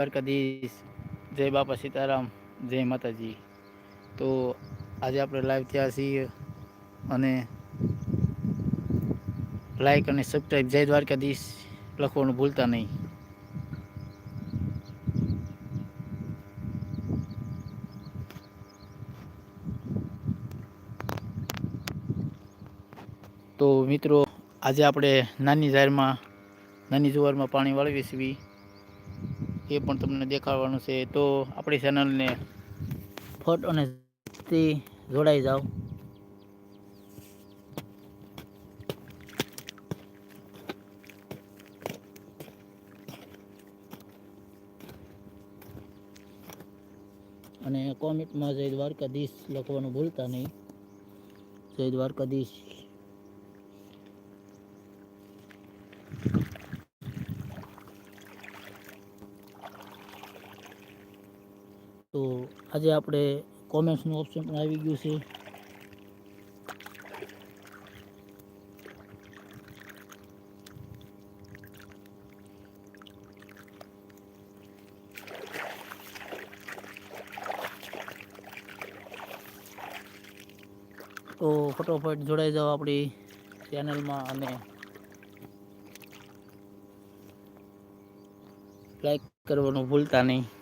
દ્વારકાધીશ જય બાપા સીતારામ જય માતાજી તો આજે આપણે લાઈવ થયા છીએ અને લાઈક અને સબસ્ક્રાઈબ જય દ્વારકાધીશ લખવાનું ભૂલતા નહીં તો મિત્રો, આજે આપણે નાની જાહેરમાં નાની જુવારમાં પાણી વાળવી છીએ. એ પણ તમને દેખાડવાનું છે. તો આપણી ચેનલને ફટ અને જોડાઈ જાઓ. અને કોમેન્ટમાં જય દ્વારકાધીશ લખવાનું ભૂલતા નહીં. જય દ્વારકાધીશ તો આજે આપણે કોમેન્ટ્સનું ઓપ્શન પણ આવી ગયું છે. તો ફટોફટ જોડાઈ જાઓ આપણી ચેનલમાં અને લાઈક કરવાનું ભૂલતા નહીં.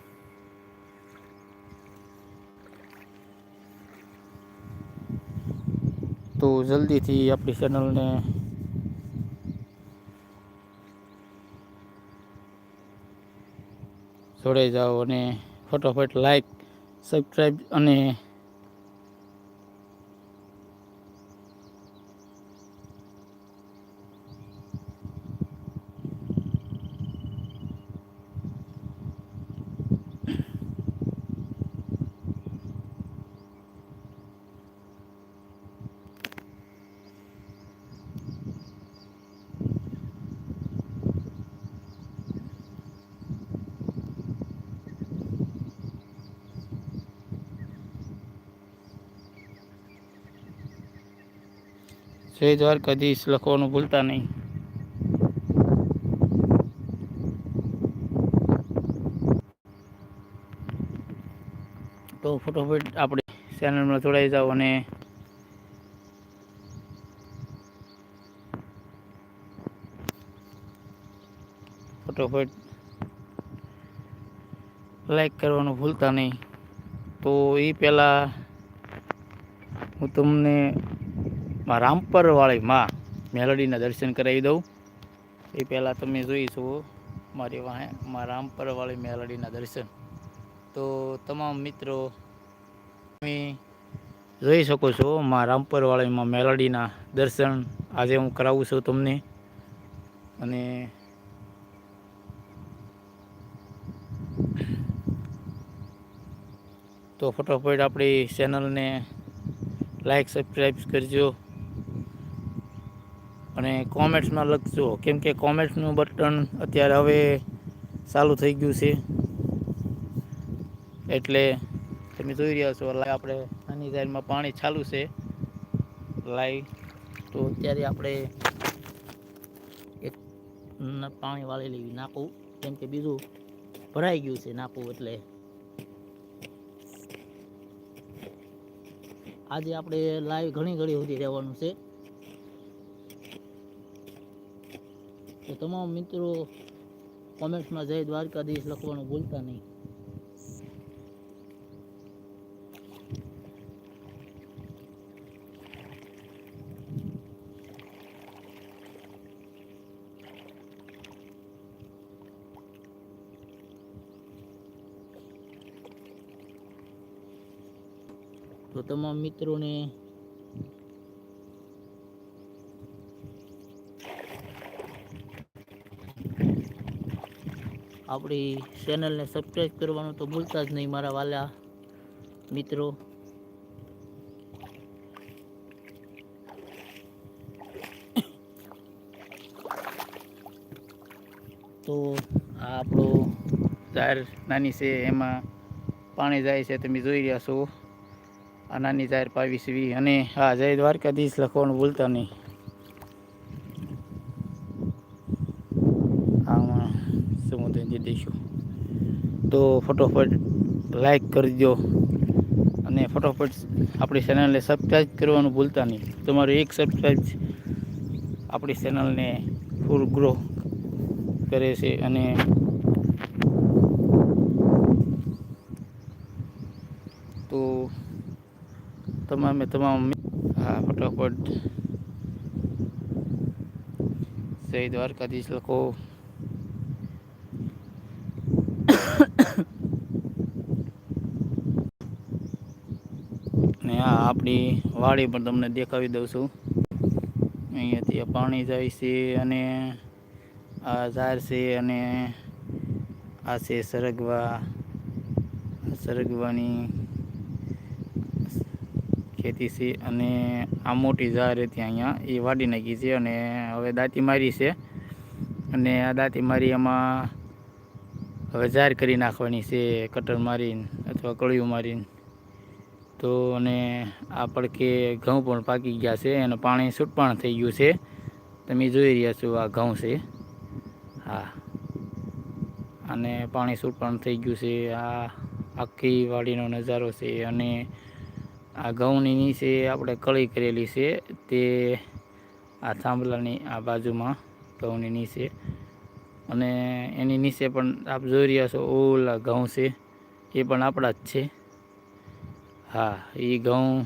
તો જલ્દીથી આપણી ચેનલને જોડાઈ જાઓ અને ફટોફટ લાઈક સબસ્ક્રાઈબ અને જય દ્વારકાધીશ લખવાનું ભૂલતા નહીં. તો ફટોફટ આપણે ચેનલમાં જોડાઈ જાઓ અને ફટોફટ લાઈક કરવાનું ભૂલતા નહીં. તો એ પહેલાં હું તમને માં રામપરવાળી માં મેલડીના દર્શન કરાવી દઉં. એ પહેલાં તમે જોઈ છો મારી વાહે માં રામપરવાળી મેલડીના દર્શન. તો તમામ મિત્રો, તમે જોઈ શકો છો માં રામપરવાળીમાં મેલડીના દર્શન. આજે હું કરાવું છું તમને. અને તો ફટોફટ આપણી ચેનલને લાઈક સબસ્ક્રાઈબ કરજો. અને કોમેન્ટ્સમાં લખજો કેમ કે કોમેન્ટ્સનું બટન અત્યારે હવે ચાલુ થઈ ગયું છે. એટલે તમે જોઈ રહ્યા છો, લાઈવ આપણે નાની સાઈડમાં પાણી ચાલુ છે. લાઈવ. તો અત્યારે આપણે એક પાણી વાળી લેવી નાખવું કેમ કે બીજું ભરાઈ ગયું છે નાખવું એટલે. આજે આપણે લાઈવ ઘણી ઘડી સુધી રહેવાનું છે. તો તમામ મિત્રો કોમેન્ટ્સમાં જય દ્વારકાધીશ લખવાનું ભૂલતા નહીં. તો તમામ મિત્રોને આપણી ચેનલને સબસ્ક્રાઈબ કરવાનું તો ભૂલતા જ નહીં મારા વાલા મિત્રો. તો આ આપણું જાહેર નાની છે, એમાં પાણી જાય છે, તમે જોઈ રહ્યા છો. આ નાની જાહેર પાવી છે અને હા જય દ્વારકાધીશ લખવાનું ભૂલતા નહીં આમાં સમુદ્ર જે દેશો તો ફટોફટ લાઈક દો. અને ફટોફટ આપણી ચેનલને સબસ્ક્રાઈબ કરવાનું ભૂલતા નહીં. તમારું એક સબસ્ક્રાઈબ આપણી ચેનલને ફૂલ ગ્રો કરે છે અને તો તમામે તમામ હા, ફટાફટ જય દ્વારકાધીશ લખો ને આ આપણી વાડી પણ તમને દેખાવી દઉં છું. અહીંયાથી પાણી જાય છે અને આ ઝાડ છે અને આ છે સરગવા. સરગવાની ખેતી છે અને આ મોટી ઝાડ હતી અહીંયા. એ વાડી નાખી છે અને હવે દાંતી મારી છે. અને આ દાંતી મારી એમાં હવે ઝાર કરી નાખવાની છે, કટર મારીને અથવા કળિયું મારીને. તો અને આ પડકે ઘઉં પણ પાકી ગયા છે અને પાણી છૂટપાણ થઈ ગયું છે. તમે જોઈ રહ્યા છો આ ઘઉં છે. હા. અને પાણી છૂટપાણ થઈ ગયું છે. આ આખી વાડીનો નજારો છે અને આ ઘઉંની નીચે આપણે કળી કરેલી છે તે આ થાંભલાની આ બાજુમાં ઘઉંની નીચે. અને એની નીચે પણ આપ જોઈ રહ્યા છો ઓલા ઘઉં છે. એ પણ આપણા જ છે. હા એ ઘઉં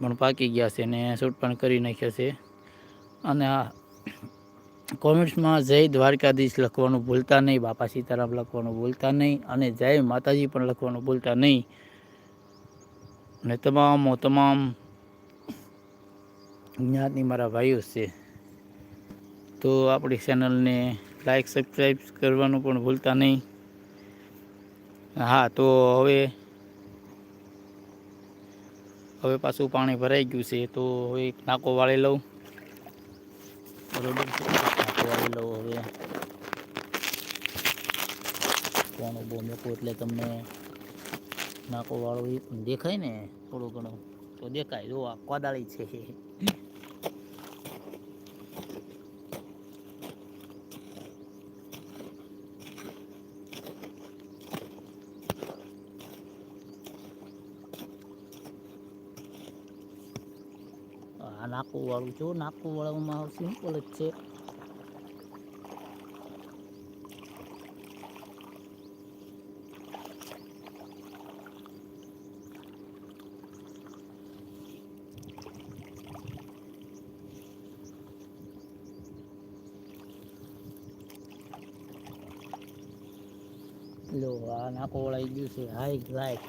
પણ પાકી ગયા છે ને શૂટ પણ કરી નાખ્યા છે. અને આ કોમેન્ટ્સમાં જય દ્વારકાધીશ લખવાનું ભૂલતા નહીં, બાપા સીતારામ લખવાનું ભૂલતા નહીં અને જય માતાજી પણ લખવાનું ભૂલતા નહીં. અને તમામ તમામ જ્ઞાતની મારા ભાઈઓ છે. તો આપણી ચેનલને લાઈક સબસ્ક્રાઈબ કરવાનું પણ ભૂલતા નહીં. હા, તો હવે હવે પાછું પાણી ભરાઈ ગયું છે, તો હવે નાકો વાળી લઉં. બરોબર નાકો વાળી લઉં હવે. કોણ બહુ મૂકું એટલે તમને નાકો વાળો એ પણ દેખાય ને થોડું ઘણું, તો દેખાય. જો, આ કોદાળી છે. આ વાળું જો નાકું વાળવામાં સિમ્પલ જ છે. આ નાકો વળાઈ ગયું છે. High light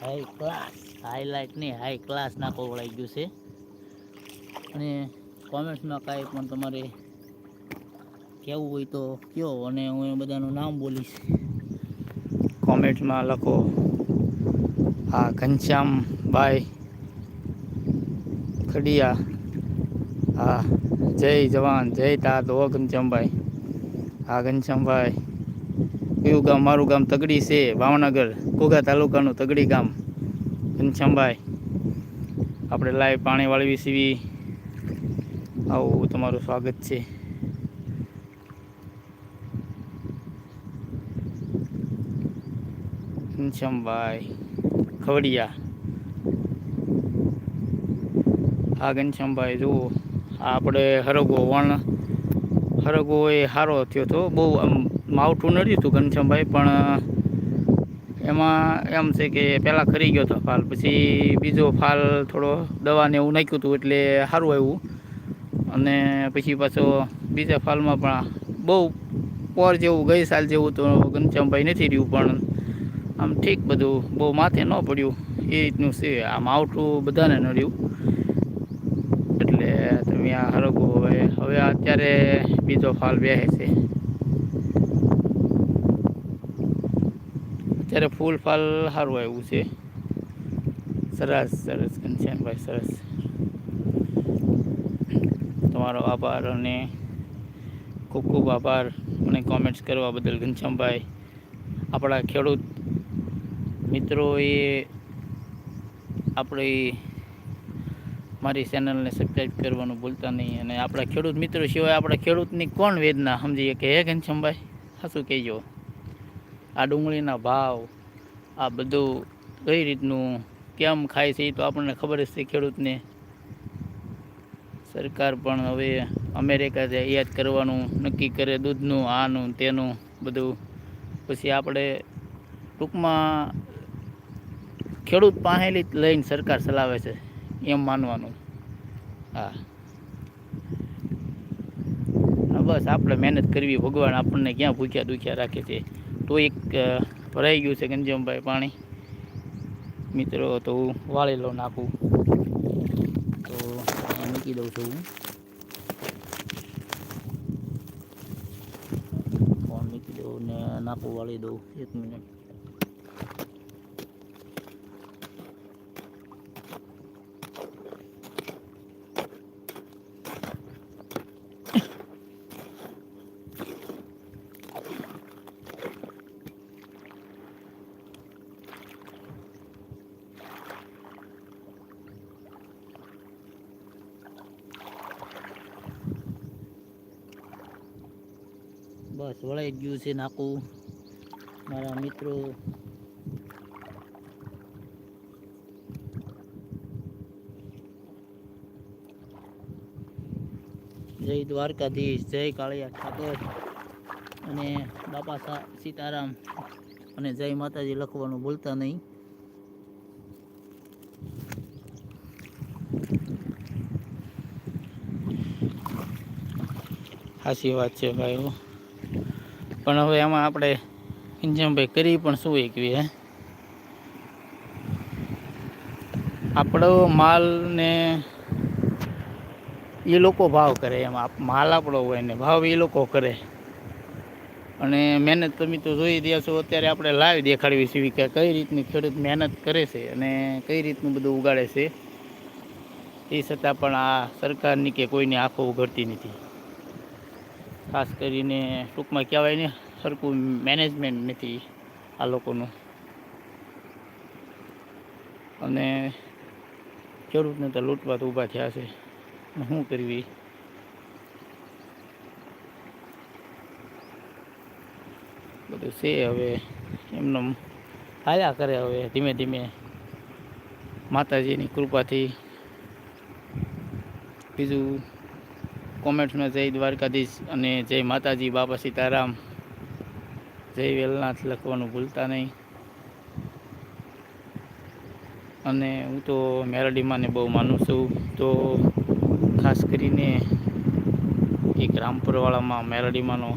high class highlight નહીં હાઈ ક્લાસ નાકો વળાઈ ગયું છે. અને કોમેન્ટ્સમાં કાંઈ પણ તમારે કહેવું હોય તો કહો અને હું એ બધાનું નામ બોલીશ. કોમેન્ટમાં લખો. આ ઘનશ્યામભાઈ ખડિયા. હા, જય જવાન, જય તાત. હો ઘનશ્યામભાઈ હા ઘનશ્યામભાઈ કયું ગામ? મારું ગામ તગડી છે, ભાવનગર, ઘોઘા તાલુકાનું તગડી ગામ. ઘનશ્યામભાઈ આપણે લાઈવ પાણી વાળવી સીવી આવું તમારું સ્વાગત છે. ઘનશ્યામભાઈ, ખવડિયા. હા, ઘનશ્યામભાઈ, જુઓ આ આપણે હરગો વણ, હરગો એ સારો થયો હતો બહુ આમ માવઠું નડ્યું હતું ઘનશ્યામભાઈ, પણ એમાં એમ છે કે પહેલાં ખરી ગયો હતો ફાલ, પછી બીજો ફાલ થોડો દવાને એવું નાખ્યું હતું એટલે સારું આવ્યું. અને પછી પાછો બીજા ફાલમાં પણ બહુ પોર જેવું, ગઈ સાલ જેવું તો ઘનશ્યામભાઈ નથી રહ્યું, પણ આમ ઠીક બધું, બહુ માથે ન પડ્યું. એ રીતનું છે, આમ આવઠું બધાને નડ્યું એટલે તમે આ હરગો હવે હવે અત્યારે બીજો ફાલ બેસે છે. અત્યારે ફૂલ ફાલ સારું આવ્યું છે. સરસ સરસ, ઘનશ્યામભાઈ, સરસ. તમારો આભાર અને ખૂબ ખૂબ આભાર મને કોમેન્ટ્સ કરવા બદલ, ઘનશ્યામભાઈ. આપણા ખેડૂત મિત્રોએ આપણી, મારી ચેનલને સબસ્ક્રાઈબ કરવાનું ભૂલતા નહીં અને આપણા ખેડૂત મિત્રો સિવાય આપણા ખેડૂતની કોણ વેદના, સમજીએ કે હે ઘનશ્યામભાઈ? સાચું કહેજો. આ ડુંગળીના ભાવ, આ બધું કઈ રીતનું, કેમ ખાય છે એ તો આપણને ખબર જ છે ખેડૂતને. સરકાર પણ હવે અમેરિકા આયાત કરવાનું નક્કી કરે, દૂધનું, આનું, તેનું બધું. પછી આપણે ટૂંકમાં ખેડૂત પાસેથી લઈને સરકાર ચલાવે છે, એમ માનવાનું. હા. બસ, આપણે મહેનત કરવી, ભગવાન આપણને ક્યાં ભૂખ્યા દુખ્યા રાખે છે. તો એક ભરાઈ ગયું છે ગંજમભાઈ પાણી. મિત્રો, તો હું વાળી લઉં નાખું દઉં છું હું ફોન મૂકી દઉં ને નાખું વાળી દઉં એક મિનિટ. બસ વળાઈ ગયું છે નાખું મારા મિત્રો. જય દ્વારકાધીશ, જય કાળિયા ઠાકોર. અને બાપા સીતારામ. અને જય માતાજી લખવાનું ભૂલતા નહીં. સાચી વાત છે ભાઈઓ પણ હવે એમાં આપણે કિંજમભાઈ કરી પણ શું એકવી હે? આપણો માલને એ લોકો ભાવ કરે એમ. માલ આપણો હોય ને ભાવ એ લોકો કરે. અને મહેનત તમે તો જોઈ રહ્યા છો, અત્યારે આપણે લાઈવ દેખાડવી છે કે કઈ રીતની ખેડૂત મહેનત કરે છે અને કઈ રીતનું બધું ઉગાડે છે. એ છતાં પણ આ સરકારની કે કોઈની આંખો ઉઘડતી નથી. ખાસ કરીને ટૂંકમાં કહેવાય ને, સરખું મેનેજમેન્ટ નથી આ લોકોનું. અને ખેડૂતને તો લૂંટવા તો ઊભા થયા છે. શું કરવી? બધું છે હવે. એમનો હાલ્યા કરે હવે ધીમે ધીમે. માતાજીની કૃપાથી. બીજું કોમેન્ટમાં જય દ્વારકાધીશ અને જય માતાજી, બાપા સીતારામ. જય વેલનાથ લખવાનું ભૂલતા નહીં. અને હું તો મેરડીમાંને બહુ માનું છું. તો ખાસ કરીને એક રામપુરવાળામાં મેરડીમાંનો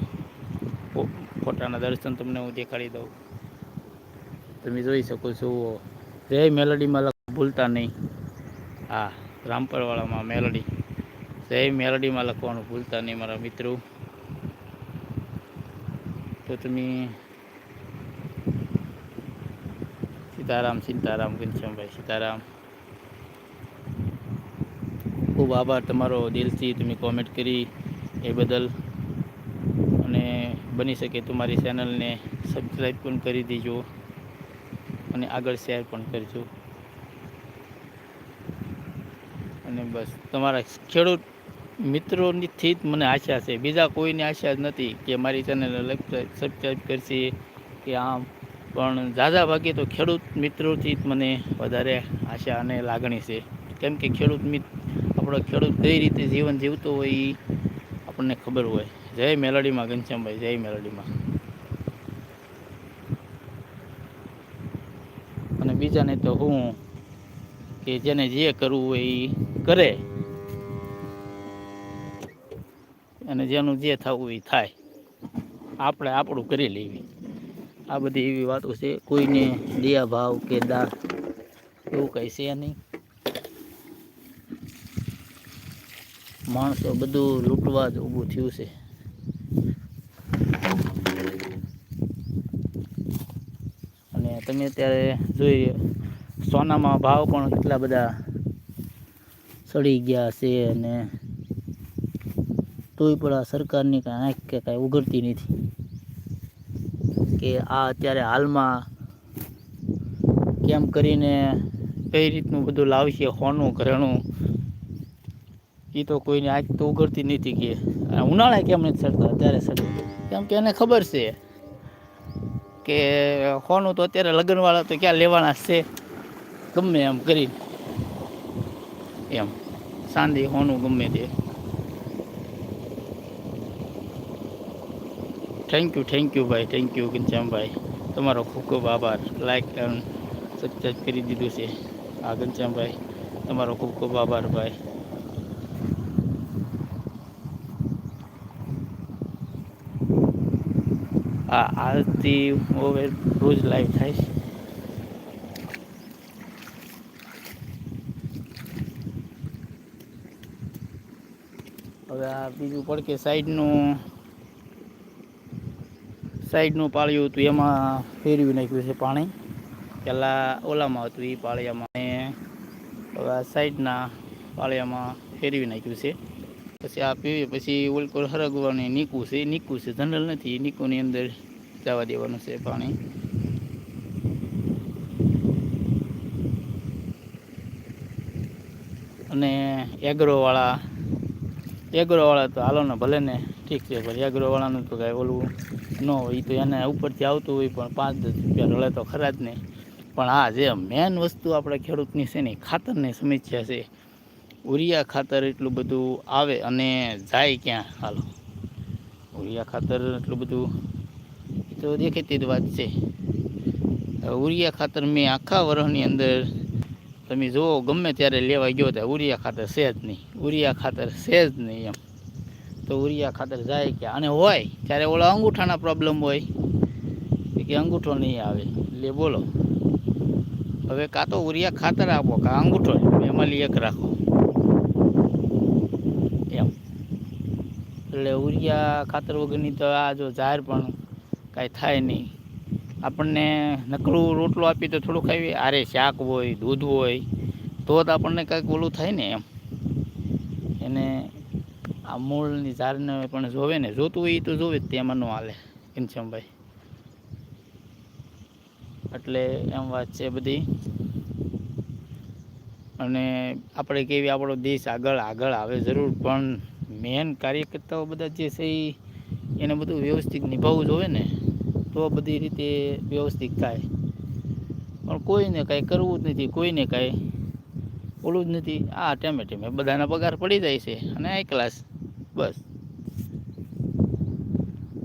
ફો- ફોટાના દર્શન તમને હું દેખાડી દઉં. તમે જોઈ શકો છો. જય મેલડીમાં ભૂલતા નહીં. હા, રામપરવાળામાં મેલડી જય મેલડીમાં લખવાનું ભૂલતા નહીં મારા મિત્રો. તો તમે સીતારામ સીતારામ, ઘનશ્યામભાઈ સીતારામ. ખૂબ આભાર તમારો દિલથી તમે કોમેન્ટ કરી એ બદલ. અને બની શકે તમારી ચેનલને સબસ્ક્રાઈબ પણ કરી દેજો અને આગળ શેર પણ કરજો. અને બસ, તમારા ખેડૂત મિત્રોથી જ મને આશા છે. બીજા કોઈની આશા જ નથી કે મારી ચેનલને સબસ્ક્રાઈબ કરશે કે આમ. પણ ઝાઝા ભાગે તો ખેડૂત મિત્રોથી જ મને વધારે આશા અને લાગણી છે. કેમ કે ખેડૂત મિત્ર આપણો ખેડૂત કઈ રીતે જીવન જીવતો હોય એ આપણને ખબર હોય. જય મેલડીમાં, ઘનશ્યામભાઈ, જય મેલડીમાં. અને બીજાને તો હું કે જેને જે કરવું હોય એ કરે. અને જેનું જે થવું એ થાય. આપણે આપણું કરી લેવી. આ બધી એવી વાતો છે. કોઈને દયા ભાવ કે દા એવું કંઈ છે નહીં. માણસો બધું લૂંટવા જ ઊભું થયું છે. અને તમે અત્યારે જોઈ સોનામાં ભાવ પણ કેટલા બધા સડી ગયા છે અને તોય પણ આ સરકારની કાંઈ આંખ કે કાંઈ ઉઘડતી નથી. કે આ અત્યારે હાલમાં કેમ કરીને કઈ રીતનું બધું લાવશે હોનું ઘરેણું એ તો કોઈને આંખ તો ઉઘડતી નથી કે. ઉનાળે કેમ નથી સડતા અત્યારે સડે? કેમ કે એને ખબર છે કે હોનું તો અત્યારે લગ્નવાળા તો ક્યાં લેવાના છે? ગમે એમ કરીને. એમ. સાંદી હોનું ગમે તે. થેન્ક યુ થેન્ક યુ ભાઈ થેન્ક યુ ઘનશ્યામભાઈ તમારો ખૂબ ખૂબ આભાર લાઈક અને સબસ્ક્રાઈબ કરી દીધું છે આ ઘનશ્યામભાઈ તમારો ખૂબ ખૂબ આભાર ભાઈ આ આજથી હવે રોજ લાઈવ થાય છે હવે આ બીજું પડકે સાઈડનું સાઈડનું પાળ્યું હતું, એમાં ફેરવી નાખ્યું છે પાણી. પહેલાં ઓલામાં હતું એ પાળિયામાં અને સાઈડના પાળિયામાં ફેરવી નાખ્યું છે. પછી આ પીવી, પછી ઓલકોર હરગવાની નીકું છે નીકું છે, જનરલ નથી નીકુની અંદર જવા દેવાનું છે પાણી. અને એગ્રોવાળા એગ્રોવાળા તો હાલો ને ભલે ને ઠીક છે, પણ એગ્રોવાળાનું તો કાંઈ ઓલું ન હોય તો એને ઉપરથી આવતું હોય પણ પાંચ દસ રૂપિયા રળે તો ખરા જ નહીં પણ આ જે મેન વસ્તુ આપણે ખેડૂતની છે ને ખાતરની સમસ્યા છે. ઉરિયા ખાતર એટલું બધું આવે અને જાય ક્યાં? હાલો. ઉરિયા ખાતર એટલું બધું તો દેખેતી જ વાત છે. ઉરિયા ખાતર મેં આખા વર્ષની અંદર તમે જુઓ, ગમે ત્યારે લેવા ગયો ત્યાં ઉરિયા ખાતર છે જ નહીં. ઉરિયા ખાતર છે જ નહીં એમ. તો ઉરિયા ખાતર જાય ક્યાં અને હોય, ત્યારે ઓલા અંગૂઠાના પ્રોબ્લેમ હોય. કે અંગૂઠો નહીં આવે. એટલે બોલો. હવે કાં તો ઉરિયા ખાતર આપો, કાં અંગૂઠો. એમાં એક રાખો. એમ. એટલે ઉરિયા ખાતર વગરની તો આ જો જાહેર પણ કાંઈ થાય નહીં. આપણને નકરું રોટલો આપી તો થોડું ખાઈએ આરે શાક હોય, દૂધ હોય, તો જ આપણને કંઈક ઓલું થાય ને એમ. એને આ મૂળની ઝાડને પણ જોવે ને, જોતું હોય તો જોવે જ તેમાં ન હાલે, ઘનશ્યામભાઈ. એટલે એમ વાત છે બધી. અને આપણે કેવી આપણો દેશ આગળ આગળ આવે જરૂર, પણ મેન કાર્યકર્તાઓ બધા જે છે એ એને બધું વ્યવસ્થિત નિભાવવું જોઈએ ને. તો બધી રીતે વ્યવસ્થિત થાય. પણ કોઈને કાંઈ કરવું જ નથી, કોઈને કાંઈ ઓલું જ નથી. આ ટેમે ટેમે બધાના પગાર પડી જાય છે અને આ ક્લાસ બસ.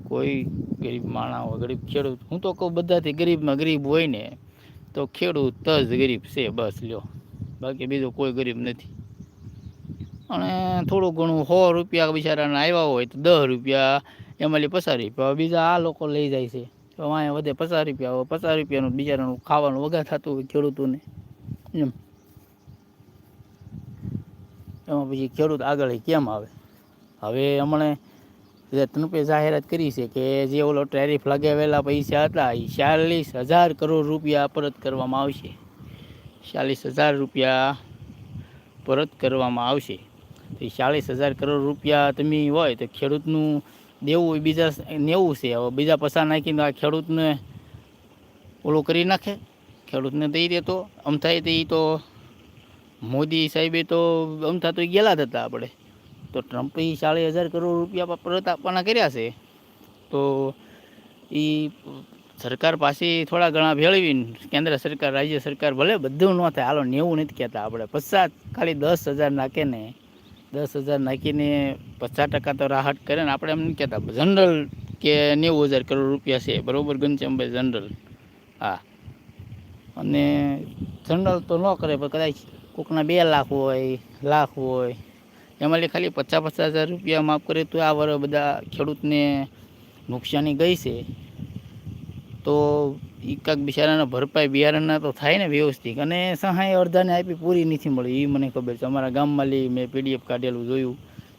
કોઈ ગરીબ માણા હોય ગરીબ ખેડૂત, હું તો કહું બધાથી ગરીબમાં ગરીબ હોય ને, તો ખેડૂત જ ગરીબ છે, બસ લ્યો. બાકી બીજો કોઈ ગરીબ નથી. અને થોડું ઘણું સો રૂપિયા બિચારાને આવ્યા હોય તો દસ રૂપિયા એમાંથી પસાર રૂપિયા બીજા આ લોકો લઈ જાય છે. તો અહીંયા વધે પચાસ રૂપિયા હોય પચાસ રૂપિયાનું બિચારાનું ખાવાનું વગા થતું હોય ખેડૂતોને, એમ. એમાં પછી ખેડૂત આગળ કેમ આવે? હવે હમણાં જે તનપે જાહેરાત કરી છે કે જે ઓલો ટેરિફ લગાવેલા પૈસા હતા એ ચાલીસ હજાર કરોડ રૂપિયા પરત કરવામાં આવશે. ચાલીસ હજાર રૂપિયા પરત કરવામાં આવશે. તો ચાલીસ હજાર કરોડ રૂપિયા તમે હોય તો ખેડૂતનું દેવું બીજા નેવું છે. હવે બીજા પૈસા નાખીને આ ખેડૂતને ઓલું કરી નાખે. ખેડૂતને દઈ દે તો અમથાય તો એ તો મોદી સાહેબે તો અમથા તો ગયેલા જ હતા આપણે. તો ટ્રમ્પે ચાલીસ હજાર કરોડ રૂપિયા પરત આપવાના કર્યા છે. તો એ સરકાર પાસે થોડા ઘણા ભેળવીને કેન્દ્ર સરકાર, રાજ્ય સરકાર ભલે બધું ન થાય, હાલો નેવું નથી કહેતા આપણે. પચાસ ખાલી દસ હજાર નાખે ને દસ હજાર નાખીને પચાસ ટકા તો રાહત કરે ને. આપણે એમ નહીં કહેતા જનરલ કે નેવું હજાર કરોડ રૂપિયા છે, બરાબર ઘનશ્યામભાઈ જનરલ. હા. અને જનરલ તો ન કરે, પણ કદાચ કોકના બે લાખ હોય લાખ હોય. એમાં ખાલી પચાસ પચાસ હજાર રૂપિયા માફ કરે તો આ વર્ષ બધા ખેડૂતને નુકસાની ગઈ છે. તો એ કાંક બિચારાના ભરપાઈ બિયારણના તો થાય ને વ્યવસ્થિત. અને સહાય અડધાને આપી પૂરી નથી મળી. એ મને ખબર છે. અમારા ગામમાં લઈ મેં પીડીએફ કાઢેલું, જોયું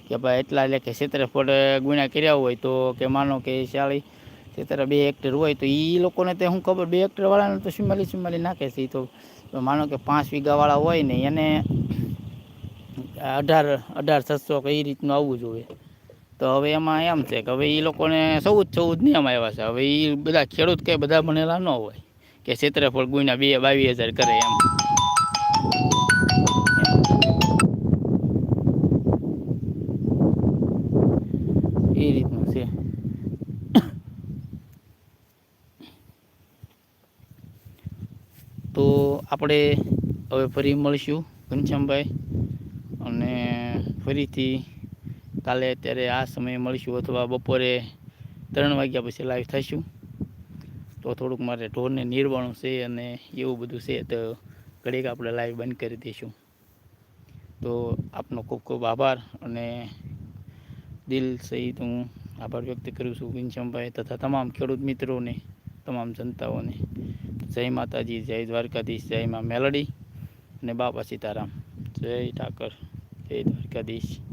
કે ભાઈ એટલા લેખે ક્ષેત્રફળ ગુણ્યા કર્યા હોય તો કે માનો કે ચાળી ક્ષેત્ર બે હેક્ટર હોય તો એ લોકોને તે શું ખબર, બે હેક્ટરવાળાને તો ચુમ્માલીસ ચુમ્માલીસ નાખે છે. એ તો માનો કે પાંચ વીઘાવાળા હોય ને એને અઢાર અઢાર, છસો કે એ રીતનું આવવું જોઈએ. તો હવે એમાં એમ છે કે હવે એ લોકોને ચૌદ ચૌદ નિયમ આવ્યા છે. હવે એ બધા ખેડૂત કંઈ બધા ભણેલા ન હોય કે ક્ષેત્રફળ ગુણ્યા બે બાવીસ હજાર કરે એમ. એ રીતનું છે. તો આપણે હવે ફરી મળીશું ઘનશ્યામભાઈ અને ફરીથી કાલે અત્યારે આ સમયે મળીશું અથવા બપોરે ત્રણ વાગ્યા પછી લાઈવ થઈશું. તો થોડુંક મારે ઢોરને નિર્વાણું છે અને એવું બધું છે તો ઘડીક આપણે લાઈવ બંધ કરી દઈશું. તો આપનો ખૂબ ખૂબ આભાર અને દિલ સહિત હું આભાર વ્યક્ત કરું છું ઘનશ્યામભાઈ તથા તમામ ખેડૂત મિત્રોને, તમામ જનતાઓને. જય માતાજી, જય દ્વારકાધીશ, જય માં મેલડી અને બાપા સીતારામ. જય ઠાકર, જય દ્વારકાધીશ.